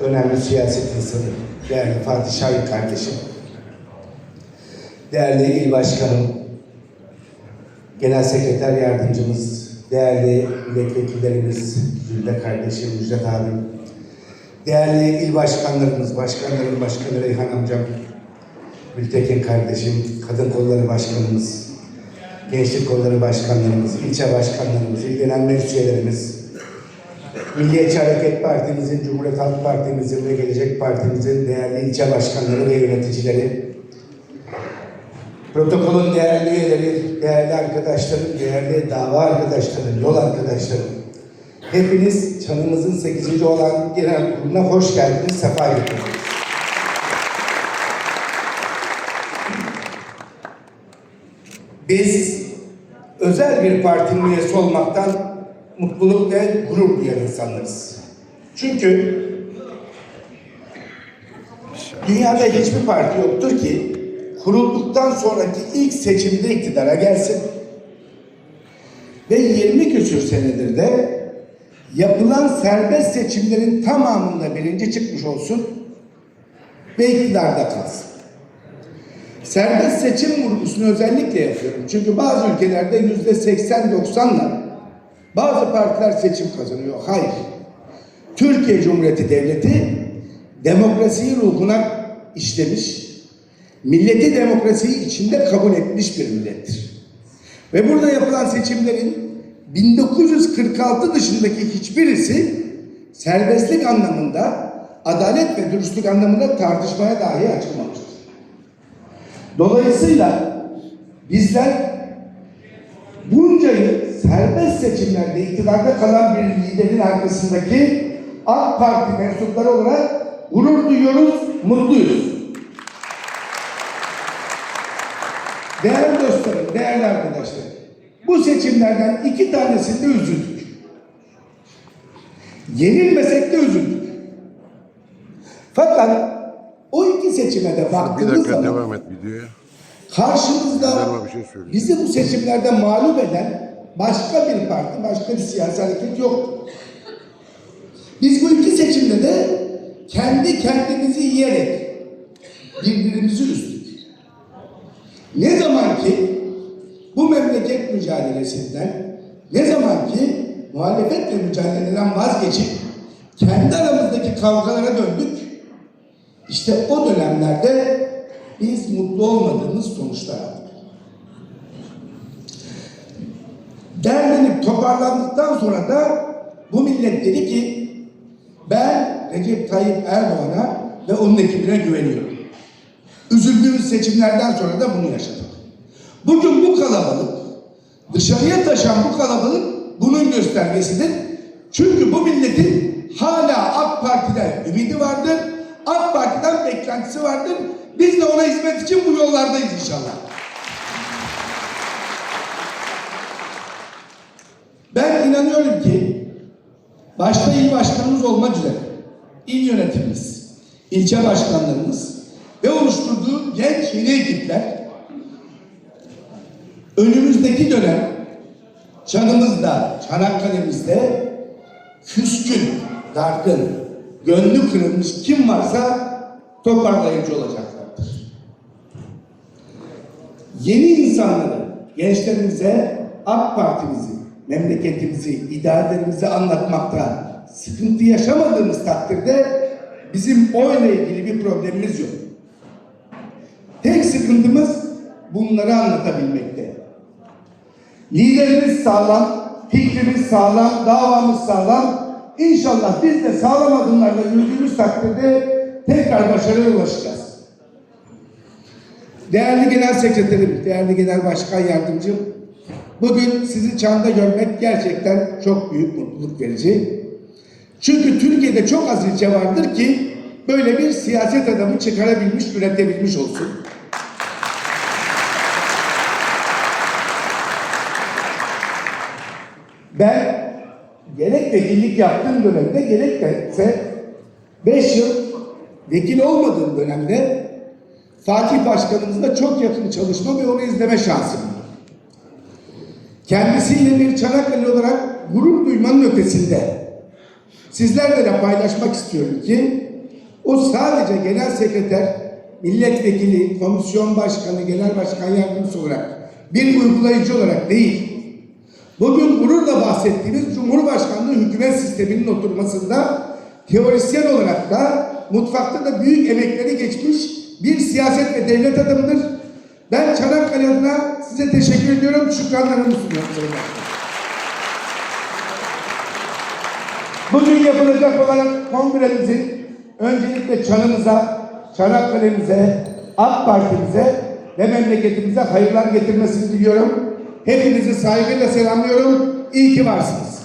önemli siyaset insanı, değerli Fatih Şahin kardeşim, değerli il başkanım, genel sekreter yardımcımız, değerli milletvekillerimiz, Zülde kardeşim, Müjdat abim, değerli il başkanlarımız, başkanların başkanı Reyhan amcam, Gültekin kardeşim, kadın kolları başkanımız, gençlik kolları başkanlarımız, ilçe başkanlarımız, il genel meclis üyelerimiz, Milliyetçi Hareket Partimizin, Cumhuriyet Halk Partimizin ve Gelecek Partimizin değerli ilçe başkanları ve yöneticileri, protokolün değerli üyeleri, değerli arkadaşlarım, değerli dava arkadaşlarım, yol arkadaşlarım, hepiniz çanımızın 8. olan genel kuruluna hoş geldiniz, sefa getirdiniz. Biz özel bir partinin üyesi olmaktan mutluluk ve gurur duyan insanlarız. Çünkü dünyada hiçbir parti yoktur ki kurulduktan sonraki ilk seçimde iktidara gelsin. Ve 20 küsür senedir de yapılan serbest seçimlerin tamamında birinci çıkmış olsun ve iktidarda kalsın. Serbest seçim vurgusunu özellikle yapıyorum. Çünkü bazı ülkelerde yüzde 80-90'la bazı partiler seçim kazanıyor. Hayır. Türkiye Cumhuriyeti Devleti demokrasiyi ruhuna işlemiş, milleti demokrasiyi içinde kabul etmiş bir millettir. Ve burada yapılan seçimlerin 1946 dışındaki hiçbirisi serbestlik anlamında, adalet ve dürüstlük anlamında tartışmaya dahi açılmamıştır. Dolayısıyla bizler bunca yıl serbest seçimlerde iktidarda kalan bir liderin arkasındaki AK Parti mensupları olarak gurur duyuyoruz, mutluyuz. Değerli dostlarım, değerli arkadaşlar, bu seçimlerden iki tanesinde üzüldük. Yenilmesek de üzüldük. Fakat o iki seçime de Bir baktığımız dakika zaman devam et videoya. karşımızda bir şey bizi bu seçimlerde mağlup eden başka bir parti, başka bir siyasi hareket yok. Biz bu iki seçimde de kendi kendimizi yiyerek birbirimizi üzdük. Ne zaman ki bu memleket mücadelesinden, ne zaman ki muhalefetle mücadeleden vazgeçip kendi aramızdaki kavgalara döndük, işte o dönemlerde biz mutlu olmadığımız sonuçlar aldık. Toparlandıktan sonra da bu millet dedi ki ben Recep Tayyip Erdoğan'a ve onun ekibine güveniyorum. Üzüldüğümüz seçimlerden sonra da bunu yaşadık. Bugün bu kalabalık, dışarıya taşan bu kalabalık bunun göstergesidir. Çünkü bu milletin hala AK Parti'den ümidi vardır. AK Parti'den beklentisi vardır. Biz de ona hizmet için bu yollardayız inşallah. İnanıyorum ki başta il başkanımız olmak üzere il yönetimimiz, ilçe başkanlarımız ve oluşturduğu genç yeni ekipler önümüzdeki dönem Çanımızda, Çanakkale'mizde küskün, dargın, gönlü kırılmış kim varsa toparlayıcı olacaklardır. Yeni insanları, gençlerimize AK Parti'mizi, memleketimizi, ideallerimizi anlatmakta sıkıntı yaşamadığımız takdirde bizim oyla ilgili bir problemimiz yok. Tek sıkıntımız bunları anlatabilmekte. Liderimiz sağlam, fikrimiz sağlam, davamız sağlam. İnşallah biz de sağlam adımlarla yürüdüğümüz takdirde tekrar başarıya ulaşacağız. Değerli Genel Sekreterim, değerli Genel Başkan Yardımcım, bugün sizi çanda görmek gerçekten çok büyük mutluluk verici. Çünkü Türkiye'de çok az ilçe vardır ki böyle bir siyaset adamı çıkarabilmiş, üretebilmiş olsun. Ben gerek vekillik yaptığım dönemde gerek de ise 5 yıl vekil olmadığım dönemde Fatih Başkanımızla çok yakın çalışma ve onu izleme şansım. Kendisiyle bir Çanakkale olarak gurur duymanın ötesinde Sizlerle de paylaşmak istiyorum ki o sadece genel sekreter, milletvekili, komisyon başkanı, genel başkan yardımcısı olarak bir uygulayıcı olarak değil, Bugün gururla bahsettiğimiz Cumhurbaşkanlığı hükümet sisteminin oturmasında teorisyen olarak da mutfakta da büyük emekleri geçmiş bir siyaset ve devlet adamıdır. Ben Çanakkale adına size teşekkür ediyorum. Şükranlarımı sunuyorum. Sayın. Bugün yapılacak olan kongremizin öncelikle Çan'ımıza, Çanakkale'mize, AK Parti'mize ve memleketimize hayırlar getirmesini diliyorum. Hepinizi saygıyla selamlıyorum. İyi ki varsınız.